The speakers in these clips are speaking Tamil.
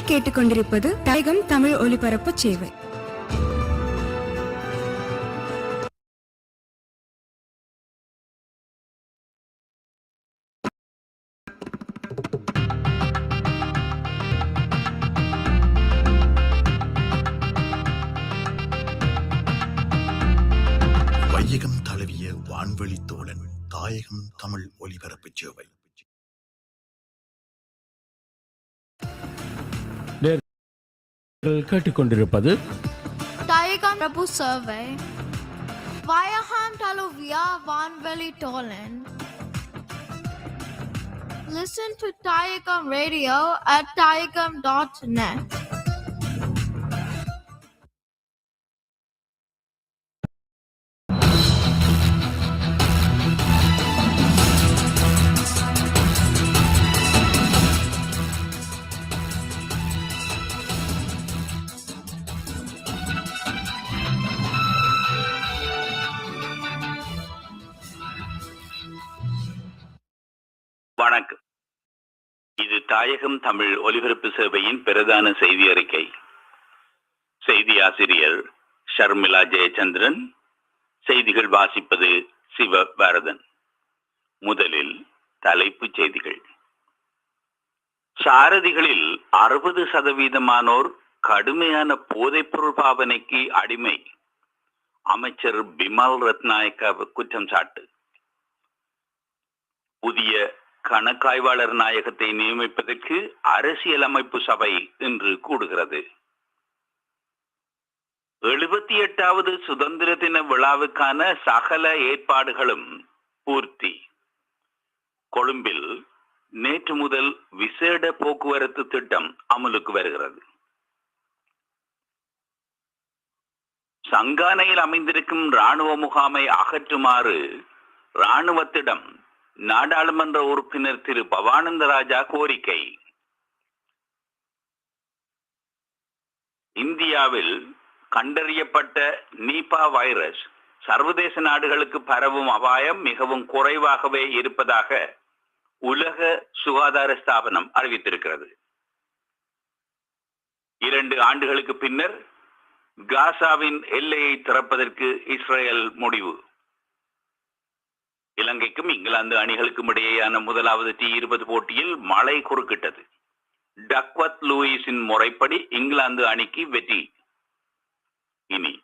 நீங்கள் கேட்டுக்கொண்டிருப்பது டைகம் தமிழ் ஒலிபரப்பு சேவை. வையகம் தழுவிய வான்வெளி தோழன் தாயகம் தமிழ் ஒலிபரப்பு சேவை. கேட்டுக்கொண்டிருப்பது Taigam Prabhu Survey. Vayaham Talovia Vanveli Tolan. Listen to Taigam Radio at taigam.net. தாயகம் தமிழ் ஒலிபரப்பு சேவையின் பிரதான செய்தி அறிக்கை. செய்தி ஆசிரியர் ஷர்மிளா ஜெயச்சந்திரன். செய்திகள் வாசிப்பது சிவ பாரதன். முதலில் தலைப்புச் செய்திகள். சாரதிகளில் அறுபது சதவீதமானோர் கடுமையான போதைப்பொருள் பாவனைக்கு அடிமை. அமைச்சர் பிமல் ரத்நாயக்க குற்றம் சாட்டு. புதிய கணக்காய்வாளர் நாயகத்தை நியமிப்பதற்கு அரசியலமைப்பு சபை இன்று கூடுகிறது. எழுபத்தி எட்டாவது சுதந்திர தின விழாவுக்கான சகல ஏற்பாடுகளும் பூர்த்தி. கொழும்பில் நேற்று முதல் விசேட போக்குவரத்து திட்டம் அமலுக்கு வருகிறது. சங்கானையில் அமைந்திருக்கும் ராணுவ முகாமை அகற்றுமாறு ராணுவத்திடம் நாடாளுமன்ற உறுப்பினர் திரு பவானந்த ராஜா கோரிக்கை. இந்தியாவில் கண்டறியப்பட்ட நீபா வைரஸ் சர்வதேச நாடுகளுக்கு பரவும் அபாயம் மிகவும் குறைவாகவே இருப்பதாக உலக சுகாதார ஸ்தாபனம் அறிவித்திருக்கிறது. இரண்டு ஆண்டுகளுக்கு பின்னர் காசாவின் எல்லையை திறப்பதற்கு இஸ்ரேல் முடிவு. இலங்கைக்கும் இங்கிலாந்து அணிகளுக்கும் இடையேயான முதலாவது டி இருபது போட்டியில் மழை குறுக்கிட்டது. டக்வத் லூயிஸின் முறைப்படி இங்கிலாந்து அணிக்கு வெற்றி. இனி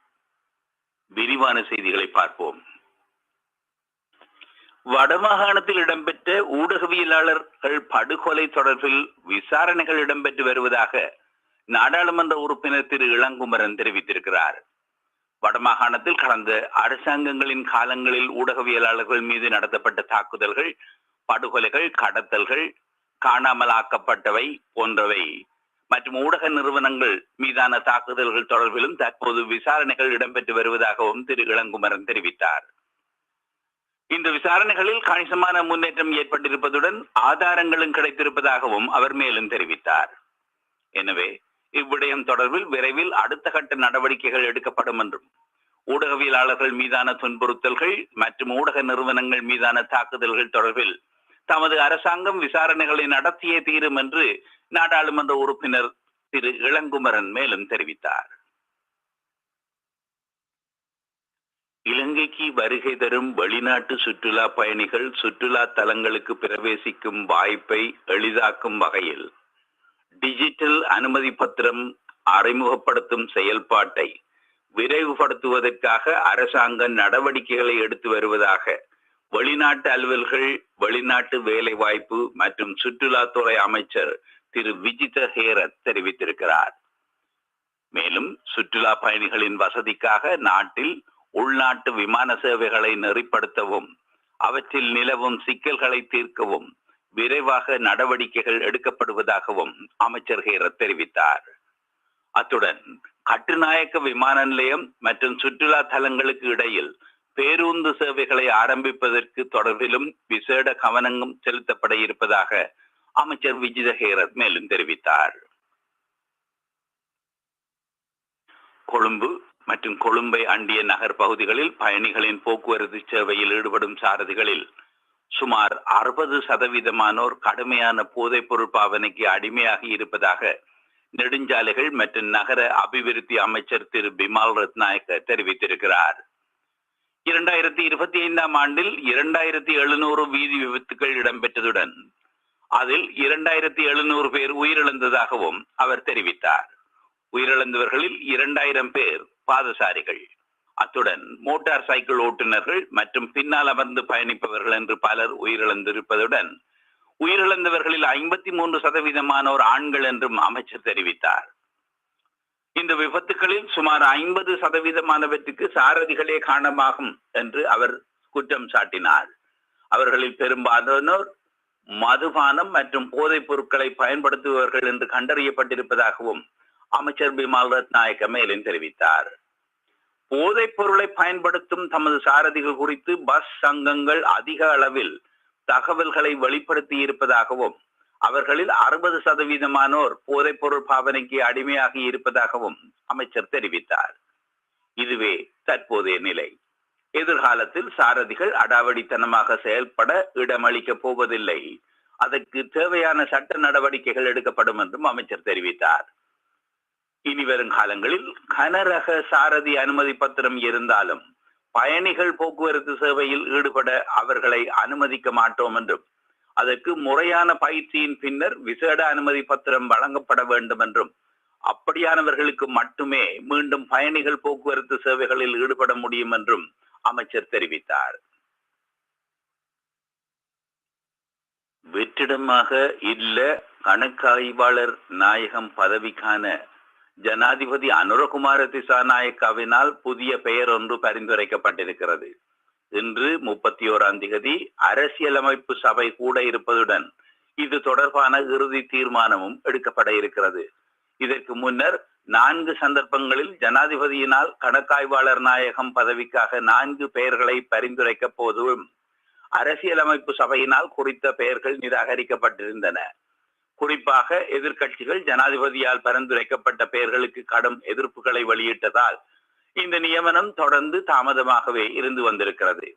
விரிவான செய்திகளை பார்ப்போம். வடமாகாணத்தில் இடம்பெற்ற ஊடகவியலாளர்கள் படுகொலை தொடர்பில் விசாரணைகள் இடம்பெற்று வருவதாக நாடாளுமன்ற உறுப்பினர் திரு இளங்குமரன் தெரிவித்திருக்கிறார். வடமாகாணத்தில் கடந்த அரசாங்கங்களின் காலங்களில் ஊடகவியலாளர்கள் மீது நடத்தப்பட்ட தாக்குதல்கள் படுகொலைகள் கடத்தல்கள் காணாமலாக்கப்பட்டவை போன்றவை. மற்றும் ஊடக நிறுவனங்கள் மீதான தாக்குதல்கள் தொடர்பிலும் தற்போது விசாரணைகள் இடம்பெற்று வருவதாகவும் திரு. இளங்குமரன் தெரிவித்தார். இந்த விசாரணைகளில் கணிசமான முன்னேற்றம் ஏற்பட்டிருப்பதுடன் ஆதாரங்களும் கிடைத்திருப்பதாகவும் அவர் மேலும் தெரிவித்தார். எனவே இவ்விடயம் தொடர்பில் விரைவில் அடுத்த கட்ட நடவடிக்கைகள் எடுக்கப்படும் என்றும் ஊடகவியலாளர்கள் மீதான துன்புறுத்தல்கள் மற்றும் ஊடக நிறுவனங்கள் மீதான தாக்குதல்கள் தொடர்பில் தமது அரசாங்கம் விசாரணைகளை நடத்தியே தீரும் என்று நாடாளுமன்ற உறுப்பினர் திரு இளங்குமரன் மேலும் தெரிவித்தார். இலங்கைக்கு வருகை தரும் வெளிநாட்டு சுற்றுலா பயணிகள் சுற்றுலா தலங்களுக்கு பிரவேசிக்கும் வாய்ப்பை எளிதாக்கும் வகையில் டிஜிட்டல் அனுமதி பத்திரம் அறிமுகப்படுத்தும் செயல்பாட்டை விரைவுபடுத்துவதற்காக அரசாங்கம் நடவடிக்கைகளை எடுத்து வருவதாக வெளிநாட்டு அலுவல்கள் வெளிநாட்டு வேலைவாய்ப்பு மற்றும் சுற்றுலாத்துறை அமைச்சர் திரு விஜித ஹேரத் தெரிவித்திருக்கிறார். மேலும் சுற்றுலா பயணிகளின் வசதிக்காக நாட்டில் உள்நாட்டு விமான சேவைகளை நெறிப்படுத்தவும் அவற்றில் நிலவும் சிக்கல்களை தீர்க்கவும் விரைவாக நடவடிக்கைகள் எடுக்கப்படுவதாகவும் அமைச்சர் ஹேரத் தெரிவித்தார். அத்துடன் கட்டுநாயக்க விமான நிலையம் மற்றும் சுற்றுலா தலங்களுக்கு இடையில் பேருந்து சேவைகளை ஆரம்பிப்பதற்கு தொடர்பிலும் விசேட கவனமும் செலுத்தப்பட இருப்பதாக அமைச்சர் விஜித ஹேரத் மேலும் தெரிவித்தார். கொழும்பு மற்றும் கொழும்பை அண்டிய நகர் பகுதிகளில் பயணிகளின் போக்குவரத்து சேவையில் ஈடுபடும் சாரதிகளில் சுமார் அறுபது சதவீதமானோர் கடுமையான போதைப்பொருள் பாவனைக்கு அடிமையாகி இருப்பதாக நெடுஞ்சாலைகள் மற்றும் நகர அபிவிருத்தி அமைச்சர் திரு. பிமால் ரத்நாயக்க தெரிவித்திருக்கிறார். இரண்டாயிரத்தி இருபத்தி ஐந்தாம் ஆண்டில் இரண்டாயிரத்தி எழுநூறு வீதி விபத்துகள் இடம்பெற்றதுடன் அதில் இரண்டாயிரத்தி எழுநூறு பேர் உயிரிழந்ததாகவும் அவர் தெரிவித்தார். உயிரிழந்தவர்களில் இரண்டாயிரம் பேர் பாதசாரிகள். அத்துடன் மோட்டார் சைக்கிள் ஓட்டுநர்கள் மற்றும் பின்னால் அமர்ந்து பயணிப்பவர்கள் என்று பலர் உயிரிழந்திருப்பதுடன் உயிரிழந்தவர்களில் ஐம்பத்தி மூன்று சதவீதமானோர் ஆண்கள் என்றும் அமைச்சர் தெரிவித்தார். இந்த விபத்துகளில் சுமார் ஐம்பது சதவீதமானவற்றுக்கு சாரதிகளே காரணமாகும் என்று அவர் குற்றம் சாட்டினார். அவர்களில் பெரும்பாலானோர் மதுபானம் மற்றும் போதைப் பொருட்களை பயன்படுத்துபவர்கள் என்று கண்டறியப்பட்டிருப்பதாகவும் அமைச்சர் பிமால் ரத்நாயக்க மேலும் தெரிவித்தார். போதைப் பொருளை பயன்படுத்தும் தமது சாரதிகள் குறித்து பஸ் சங்கங்கள் அதிக அளவில் தகவல்களை வெளிப்படுத்தி இருப்பதாகவும் அவர்களில் அறுபது சதவீதமானோர் போதைப் பொருள் பாவனைக்கு அடிமையாகி இருப்பதாகவும் அமைச்சர் தெரிவித்தார். இதுவே தற்போதைய நிலை. எதிர்காலத்தில் சாரதிகள் அடாவடித்தனமாக செயல்பட இடமளிக்கப் போவதில்லை. அதற்கு தேவையான சட்ட நடவடிக்கைகள் எடுக்கப்படும் என்றும் அமைச்சர் தெரிவித்தார். இனி வரும் காலங்களில் கனரக சாரதி அனுமதி பத்திரம் இருந்தாலும் பயணிகள் போக்குவரத்து சேவையில் ஈடுபட அவர்களை அனுமதிக்க மாட்டோம் என்றும் அதற்கு முறையான பயிற்சியின் பின்னர் விசேட அனுமதி பத்திரம் வழங்கப்பட வேண்டும் என்றும் அப்படியானவர்களுக்கு மட்டுமே மீண்டும் பயணிகள் போக்குவரத்து சேவைகளில் ஈடுபட முடியும் என்றும் அமைச்சர் தெரிவித்தார். வெற்றிடமாக இல்ல கணக்காய்வாளர் நாயகம் பதவிக்கான ஜனாதிபதி அனுரகுமார திசாநாயக்காவினால் புதிய பெயர் ஒன்று பரிந்துரைக்கப்பட்டிருக்கிறது. இன்று முப்பத்தி ஓராம் திகதி அரசியலமைப்பு சபை கூட இருப்பதுடன் இது தொடர்பான இறுதி தீர்மானமும் எடுக்கப்பட இருக்கிறது. இதற்கு முன்னர் நான்கு சந்தர்ப்பங்களில் ஜனாதிபதியினால் கணக்காய்வாளர் நாயகம் பதவிக்காக நான்கு பெயர்களை பரிந்துரைக்க போதும் அரசியலமைப்பு சபையினால் குறித்த பெயர்கள் நிராகரிக்கப்பட்டிருந்தன. குறிப்பாக எதிர்க்கட்சிகள் ஜனாதிபதியால் பரிந்துரைக்கப்பட்ட பெயர்களுக்கு கடும் எதிர்ப்புகளை வெளியிட்டதால் இந்த நியமனம் தொடர்ந்து தாமதமாகவே இருந்து வந்திருக்கிறது.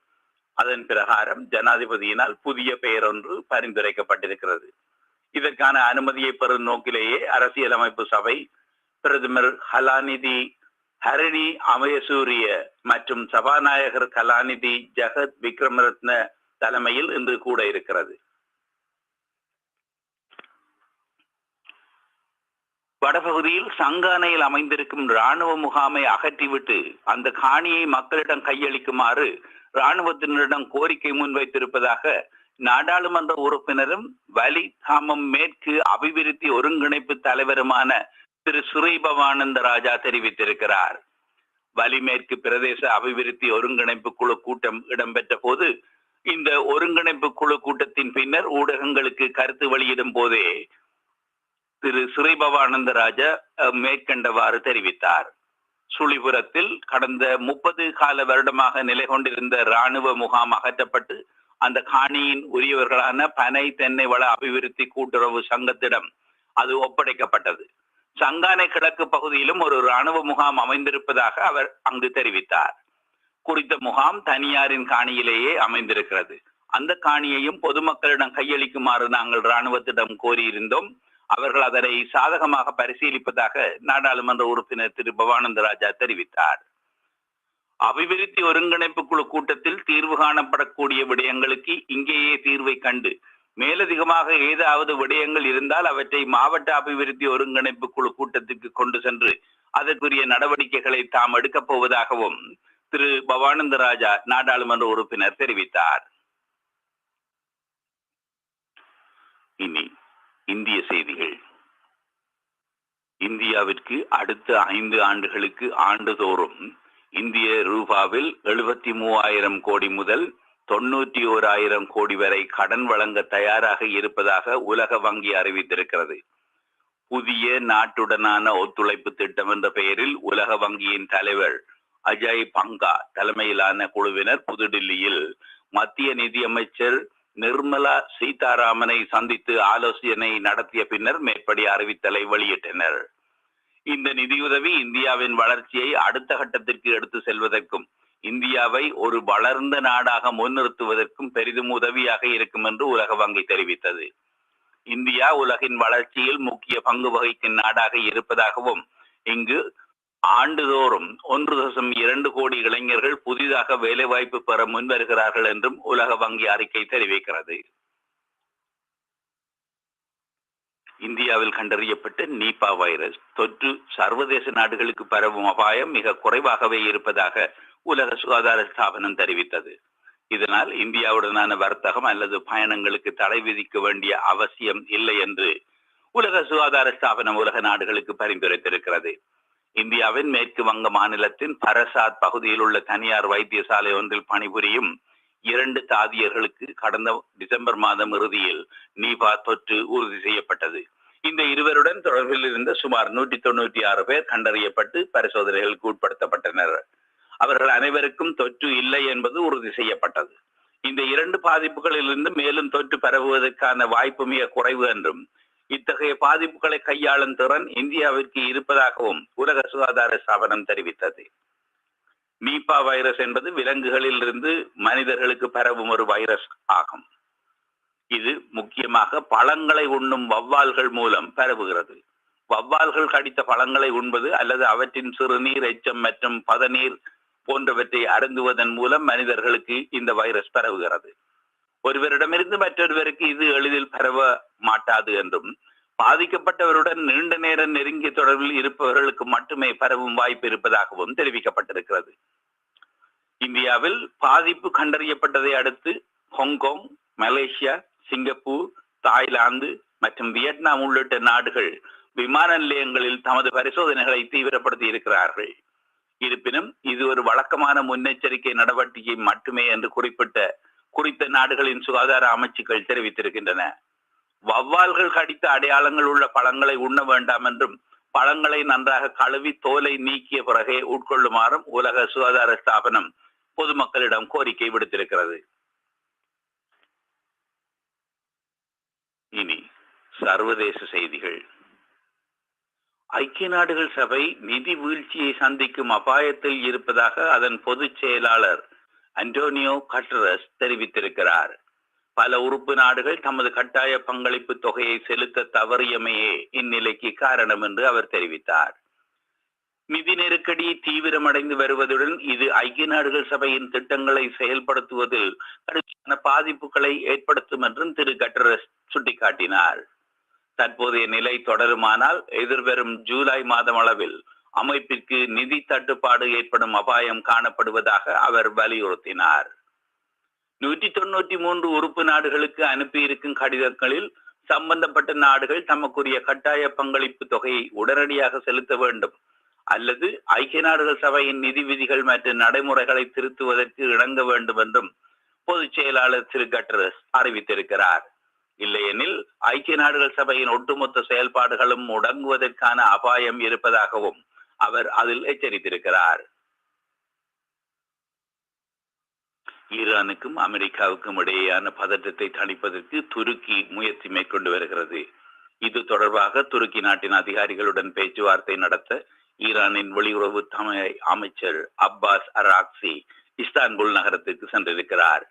அதன் பிரகாரம் ஜனாதிபதியினால் புதிய பெயர் ஒன்று பரிந்துரைக்கப்பட்டிருக்கிறது. இதற்கான அனுமதியை பெறும் நோக்கிலேயே அரசியலமைப்பு சபை பிரதமர் ஹலாநிதி ஹரணி அமயசூரிய மற்றும் சபாநாயகர் கலாநிதி ஜெகத் விக்ரமரத்ன தலைமையில் இன்று கூட இருக்கிறது. வடபகுதியில் சங்கானையில் அமைந்திருக்கும் ராணுவ முகாமை அகற்றிவிட்டு அந்த காணியை மக்களிடம் கையளிக்குமாறு ராணுவத்தினரிடம் கோரிக்கை முன்வைத்திருப்பதாக நாடாளுமன்ற உறுப்பினரும் வலி தாமம் மேற்கு அபிவிருத்தி ஒருங்கிணைப்பு தலைவருமான திரு சுரீபவானந்த ராஜா தெரிவித்திருக்கிறார். வலிமேற்கு பிரதேச அபிவிருத்தி ஒருங்கிணைப்பு குழு கூட்டம் இடம்பெற்ற போது இந்த ஒருங்கிணைப்பு குழு கூட்டத்தின் பின்னர் ஊடகங்களுக்கு கருத்து வெளியிடும் போதே திரு சுரீபவானந்த மேற்கண்டவாறு தெரிவித்தார். சுழிபுரத்தில் கடந்த முப்பது கால வருடமாக நிலை கொண்டிருந்த இராணுவ முகாம் அகற்றப்பட்டு அந்த காணியின் உரியவர்களான பனை தென்னை வள அபிவிருத்தி கூட்டுறவு சங்கத்திடம் அது ஒப்படைக்கப்பட்டது. சங்கானை கிழக்கு பகுதியிலும் ஒரு இராணுவ முகாம் அமைந்திருப்பதாக அவர் அங்கு தெரிவித்தார். குறித்த முகாம் தனியாரின் காணியிலேயே அமைந்திருக்கிறது. அந்த காணியையும் பொதுமக்களிடம் கையளிக்குமாறு நாங்கள் இராணுவத்திடம் கோரியிருந்தோம். அவர்கள் அதனை சாதகமாக பரிசீலிப்பதாக நாடாளுமன்ற உறுப்பினர் திரு. பவானந்த ராஜா தெரிவித்தார். அபிவிருத்தி ஒருங்கிணைப்பு குழு கூட்டத்தில் தீர்வு காணப்படக்கூடிய விடயங்களுக்கு இங்கேயே தீர்வை கண்டு மேலதிகமாக ஏதாவது விடயங்கள் இருந்தால் அவற்றை மாவட்ட அபிவிருத்தி ஒருங்கிணைப்பு குழு கூட்டத்திற்கு கொண்டு சென்று அதற்குரிய நடவடிக்கைகளை தாம் எடுக்கப் போவதாகவும் திரு. பவானந்த ராஜா நாடாளுமன்ற உறுப்பினர் தெரிவித்தார். இனி இந்திய செய்திகள். இந்தியாவிற்கு அடுத்த ஐந்து ஆண்டுகளுக்கு ஆண்டுதோறும் இந்திய ரூபாவில் எழுபத்தி மூவாயிரம் கோடி முதல் தொன்னூற்றி ஓராயிரம் கோடி வரை கடன் வழங்க தயாராக இருப்பதாக உலக வங்கி அறிவித்திருக்கிறது. புதிய நாட்டுடனான ஒத்துழைப்பு திட்டம் என்ற பெயரில் உலக வங்கியின் தலைவர் அஜய் பங்கா தலைமையிலான குழுவினர் புதுடில்லியில் மத்திய நிதியமைச்சர் நிர்மலா சீதாராமனை சந்தித்து ஆலோசனை நடத்திய பின்னர் மேற்படி அறிவித்தலை வெளியிட்டனர். இந்த நிதியுதவி இந்தியாவின் வளர்ச்சியை அடுத்த கட்டத்திற்கு எடுத்து செல்வதற்கும் இந்தியாவை ஒரு வளர்ந்த நாடாக முன்னிறுத்துவதற்கும் பெரிதும் உதவியாக இருக்கும் என்று உலக வங்கி தெரிவித்தது. இந்தியா உலகின் வளர்ச்சியில் முக்கிய பங்கு வகிக்கும் நாடாக இருப்பதாகவும் இங்கு ஆண்டுதோறும் ஒன்று தசம் இரண்டு கோடி இளைஞர்கள் புதிதாக வேலைவாய்ப்பு பெற முன்வருகிறார்கள் என்றும் உலக வங்கி அறிக்கை தெரிவிக்கிறது. இந்தியாவில் கண்டறியப்பட்ட நீபா வைரஸ் தொற்று சர்வதேச நாடுகளுக்கு பரவும் அபாயம் மிக குறைவாகவே இருப்பதாக உலக சுகாதார ஸ்தாபனம் தெரிவித்தது. இதனால் இந்தியாவுடனான வர்த்தகம் அல்லது பயணங்களுக்கு தடை விதிக்க வேண்டிய அவசியம் இல்லை என்று உலக சுகாதார ஸ்தாபனம் உலக நாடுகளுக்கு பரிந்துரைத்திருக்கிறது. இந்தியாவின் மேற்கு வங்க மாநிலத்தின் பரசாத் பகுதியில் உள்ள தனியார் வைத்தியசாலை ஒன்றில் பணிபுரியும் இரண்டு தாதியர்களுக்கு கடந்த டிசம்பர் மாதம் இறுதியில் நீபா தொற்று உறுதி செய்யப்பட்டது. இந்த இருவருடன் தொடர்பில் இருந்த சுமார் நூற்றி தொண்ணூற்றி ஆறு பேர் கண்டறியப்பட்டு பரிசோதனைகளுக்கு உட்படுத்தப்பட்டனர். அவர்கள் அனைவருக்கும் தொற்று இல்லை என்பது உறுதி செய்யப்பட்டது. இந்த இரண்டு பாதிப்புகளிலிருந்து மேலும் தொற்று பரவுவதற்கான வாய்ப்பு மிக குறைவு என்றும் இத்தகைய பாதிப்புகளை கையாளும் திறன் இந்தியாவிற்கு இருப்பதாகவும் உலக சுகாதார ஸ்தாபனம் தெரிவித்தது. நீபா வைரஸ் என்பது விலங்குகளில் இருந்து மனிதர்களுக்கு பரவும் ஒரு வைரஸ் ஆகும். இது முக்கியமாக பழங்களை உண்ணும் வவ்வால்கள் மூலம் பரவுகிறது. வவ்வால்கள் கடித்த பழங்களை உண்பது அல்லது அவற்றின் சிறுநீர் எச்சம் மற்றும் பதநீர் போன்றவற்றை அருந்துவதன் மூலம் மனிதர்களுக்கு இந்த வைரஸ் பரவுகிறது. ஒருவரிடமிருந்து மற்றொருவருக்கு இது எளிதில் பரவ மாட்டாது என்றும் பாதிக்கப்பட்டவருடன் நீண்ட நேரம் நெருங்கிய தொடர்பில் இருப்பவர்களுக்கு மட்டுமே பரவும் வாய்ப்பு இருப்பதாகவும் தெரிவிக்கப்பட்டிருக்கிறது. இந்தியாவில் பாதிப்பு கண்டறியப்பட்டதை அடுத்து Hong Kong Malaysia Singapore Thailand மற்றும் வியட்நாம் உள்ளிட்ட நாடுகள் விமான நிலையங்களில் தமது பரிசோதனைகளை தீவிரப்படுத்தி இருக்கிறார்கள். இருப்பினும் இது ஒரு வழக்கமான முன்னெச்சரிக்கை நடவடிக்கை மட்டுமே என்று குறிப்பிட்ட குறித்த நாடுகளின் சுகாதார அமைச்சுக்கள் தெரிவித்திருக்கின்றன. வவ்வால்கள் கடித்த அடையாளங்கள் உள்ள பழங்களை உண்ண வேண்டாம் என்றும் பழங்களை நன்றாக கழுவி தோலை நீக்கிய பிறகே உட்கொள்ளுமாறும் உலக சுகாதார ஸ்தாபனம் பொதுமக்களிடம் கோரிக்கை விடுத்திருக்கிறது. இனி சர்வதேச செய்திகள். ஐக்கிய நாடுகள் சபை நிதி வீழ்ச்சியை சந்திக்கும் அபாயத்தில் இருப்பதாக அதன் பொதுச் செயலாளர் அண்டோனியோ கட்ரஸ் தெரிவித்திருக்கிறார். பல உறுப்பு நாடுகள் தமது கட்டாய பங்களிப்பு தொகையை செலுத்த தவறியமையே இந்நிலைக்கு காரணம் என்று அவர் தெரிவித்தார். நிதி நெருக்கடி தீவிரமடைந்து வருவதுடன் இது ஐக்கிய நாடுகள் சபையின் திட்டங்களை செயல்படுத்துவதில் கடுமையான பாதிப்புகளை ஏற்படுத்தும் என்றும் திரு கட்டரஸ் சுட்டிக்காட்டினார். தற்போதைய நிலை தொடருமானால் எதிர்வரும் ஜூலை மாதம் அளவில் அமைப்பிற்கு நிதி தட்டுப்பாடு ஏற்படும் அபாயம் காணப்படுவதாக அவர் வலியுறுத்தினார். நூற்றி தொன்னூற்றி மூன்று உறுப்பு நாடுகளுக்கு அனுப்பியிருக்கும் கடிதங்களில் சம்பந்தப்பட்ட நாடுகள் தமக்குரிய கட்டாய பங்களிப்பு தொகையை உடனடியாக செலுத்த வேண்டும். அல்லது ஐக்கிய நாடுகள் சபையின் நிதி விதிகள் மற்றும் நடைமுறைகளை திருத்துவதற்கு இணங்க வேண்டும் என்றும் பொதுச் செயலாளர் திரு கட்ரஸ் அறிவித்திருக்கிறார். இல்லையெனில் ஐக்கிய நாடுகள் சபையின் ஒட்டுமொத்த செயல்பாடுகளும் முடங்குவதற்கான அபாயம் இருப்பதாகவும் அவர் அதில் எச்சரித்திருக்கிறார். ஈரானுக்கும் அமெரிக்காவுக்கும் இடையேயான பதற்றத்தை தணிப்பதற்கு துருக்கி முயற்சி மேற்கொண்டு வருகிறது. இது தொடர்பாக துருக்கி நாட்டின் அதிகாரிகளுடன் பேச்சுவார்த்தை நடத்த ஈரானின் வெளியுறவு தமிழ் அமைச்சர் அப்பாஸ் அராக்சி இஸ்தான்புல் நகரத்துக்கு சென்றிருக்கிறார்.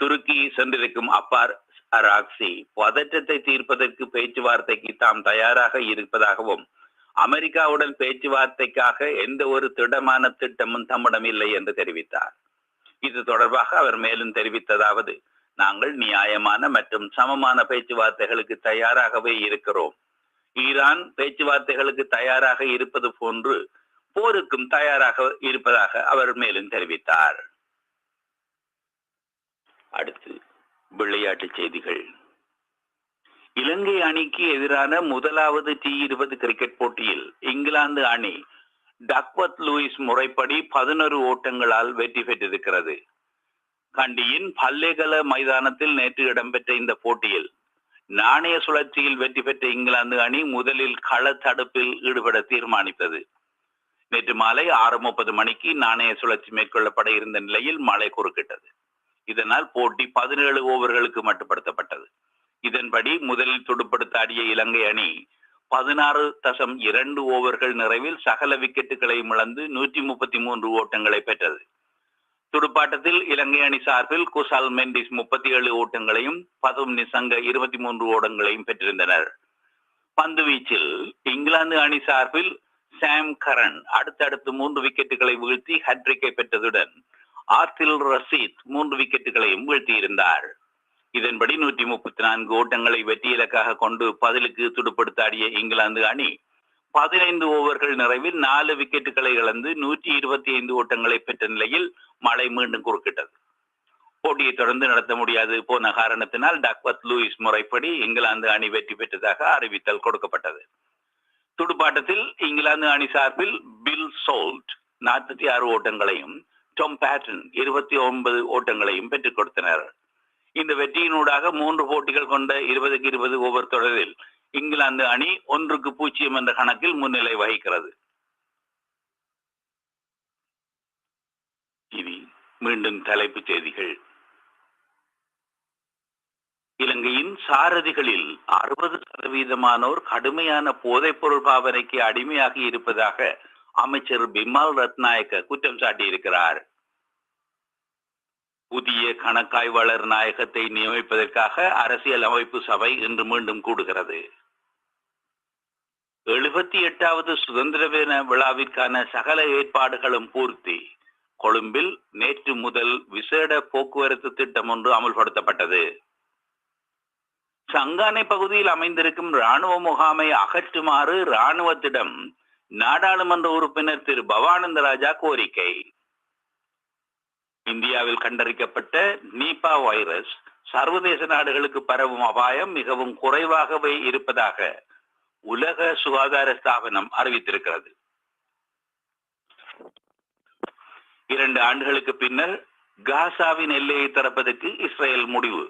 துருக்கி சென்றிருக்கும் அப்பார் அராக்சி பதற்றத்தை தீர்ப்பதற்கு பேச்சுவார்த்தைக்கு தாம் தயாராக இருப்பதாகவும் அமெரிக்காவுடன் பேச்சுவார்த்தைக்காக எந்த ஒரு திடமான திட்டமும் தம்மிடம் இல்லை என்று தெரிவித்தார். இது தொடர்பாக அவர் மேலும் தெரிவித்ததாவது நாங்கள் நியாயமான மற்றும் சமமான பேச்சுவார்த்தைகளுக்கு தயாராகவே இருக்கிறோம். ஈரான் பேச்சுவார்த்தைகளுக்கு தயாராக இருப்பது போன்று போருக்கும் தயாராக இருப்பதாக அவர் மேலும் தெரிவித்தார். அடுத்து விளையாட்டு செய்திகள். இலங்கை அணிக்கு எதிரான முதலாவது டி இருபது கிரிக்கெட் போட்டியில் இங்கிலாந்து அணி டக்வத் லூயிஸ் முறைப்படி பதினொரு ஓட்டங்களால் வெற்றி பெற்றிருக்கிறது. கண்டியின் பல்லேகல மைதானத்தில் நேற்று இடம்பெற்ற இந்த போட்டியில் நாணய சுழற்சியில் வெற்றி பெற்ற இங்கிலாந்து அணி முதலில் கள தடுப்பில் ஈடுபட தீர்மானித்தது. நேற்று மாலை ஆறு முப்பது மணிக்கு நாணய சுழற்சி மேற்கொள்ளப்பட இருந்த நிலையில் மழை குறுக்கிட்டது. இதனால் போட்டி பதினேழு ஓவர்களுக்கு மட்டுப்படுத்தப்பட்டது. இதன்படி முதலில் துடுப்படுத்த ஆடிய இலங்கை அணி பதினாறு தசம் இரண்டு ஓவர்கள் நிறைவில் சகல விக்கெட்டுகளை இழந்து நூற்றி முப்பத்தி மூன்று ஓட்டங்களை பெற்றது. துடுப்பாட்டத்தில் இலங்கை அணி சார்பில் குசால் மெண்டிஸ் முப்பத்தி ஏழு ஓட்டங்களையும் பதும் நிசங்க இருபத்தி மூன்று ஓட்டங்களையும் பெற்றிருந்தனர். பந்து வீச்சில் இங்கிலாந்து அணி சார்பில் சாம் கரன் அடுத்தடுத்து மூன்று விக்கெட்டுகளை வீழ்த்தி ஹட்ரிக்கை பெற்றதுடன் ஆர்த்தில் ரசீத் மூன்று விக்கெட்டுகளையும் வீழ்த்தியிருந்தார். இதன்படி நூற்றி முப்பத்தி நான்கு ஓட்டங்களை வெற்றி இலக்காக கொண்டு பதிலுக்கு துடுப்படுத்தாடிய இங்கிலாந்து அணி பதினைந்து ஓவர்கள் நிறைவில் நாலு விக்கெட்டுகளை இழந்து நூற்றி இருபத்தி ஐந்து ஓட்டங்களை பெற்ற நிலையில் மழை மீண்டும் குறுக்கிட்டது. போட்டியை தொடர்ந்து நடத்த முடியாது போன காரணத்தினால் டக்வத் லூயிஸ் முறைப்படி இங்கிலாந்து அணி வெற்றி பெற்றதாக அறிவித்தல் கொடுக்கப்பட்டது. துடுப்பாட்டத்தில் இங்கிலாந்து அணி சார்பில் பில் சோல்ட் நாற்பத்தி ஆறு ஓட்டங்களையும் டொம் பேட்டன் இருபத்தி ஒன்பது ஓட்டங்களையும் பெற்றுக் கொடுத்தனர். இந்த வெற்றியினூடாக மூன்று போட்டிகள் கொண்ட இருபதுக்கு இருபது ஓவர் தொடரில் இங்கிலாந்து அணி ஒன்றுக்கு பூஜ்ஜியம் என்ற கணக்கில் முன்னிலை வகிக்கிறது. இனி மீண்டும் தலைப்புச் செய்திகள். இலங்கையின் சாரதிகளில் அறுபது சதவீதமானோர் கடுமையான போதைப்பொருள் பாவனைக்கு அடிமையாகி இருப்பதாக அமைச்சர் பிமால் ரத்நாயக்க குற்றம் சாட்டியிருக்கிறார். புதிய கணக்காய்வாளர் நாயகத்தை நியமிப்பதற்காக அரசியல் அமைப்பு சபை இன்று மீண்டும் கூடுகிறது. எழுபத்தி எட்டாவது சுதந்திர தின விழாவிற்கான சகல ஏற்பாடுகளும் பூர்த்தி. கொழும்பில் நேற்று முதல் விசேட போக்குவரத்து திட்டம் ஒன்று அமல்படுத்தப்பட்டது. சங்கானை பகுதியில் அமைந்திருக்கும் ராணுவ முகாமை அகற்றுமாறு ராணுவத்திடம் நாடாளுமன்ற உறுப்பினர் திரு பவானந்த ராஜா கோரிக்கை. இந்தியாவில் கண்டறிக்கப்பட்ட நீபா வைரஸ் சர்வதேச நாடுகளுக்கு பரவும் அபாயம் மிகவும் குறைவாகவே இருப்பதாக உலக சுகாதார ஸ்தாபனம் அறிவித்திருக்கிறது. இரண்டு ஆண்டுகளுக்கு பின்னர் காசாவின் எல்லையை திறப்பதற்கு இஸ்ரேல் முடிவு.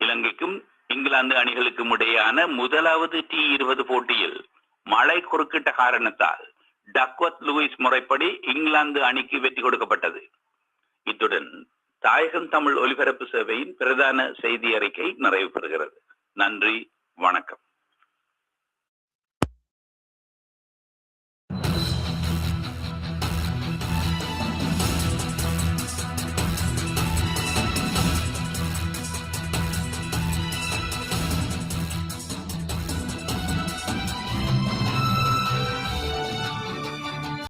இலங்கைக்கும் இங்கிலாந்து அணிகளுக்கும் இடையேயான முதலாவது டி இருபது போட்டியில் மழை குறுக்கிட்ட காரணத்தால் டக்வத் லூயிஸ் முறைப்படி இங்கிலாந்து அணிக்கு வெற்றி கொடுக்கப்பட்டது. இத்துடன் தாயகம் தமிழ் ஒலிபரப்பு சேவையின் பிரதான செய்தி அறிக்கை நிறைவு பெறுகிறது நன்றி வணக்கம்.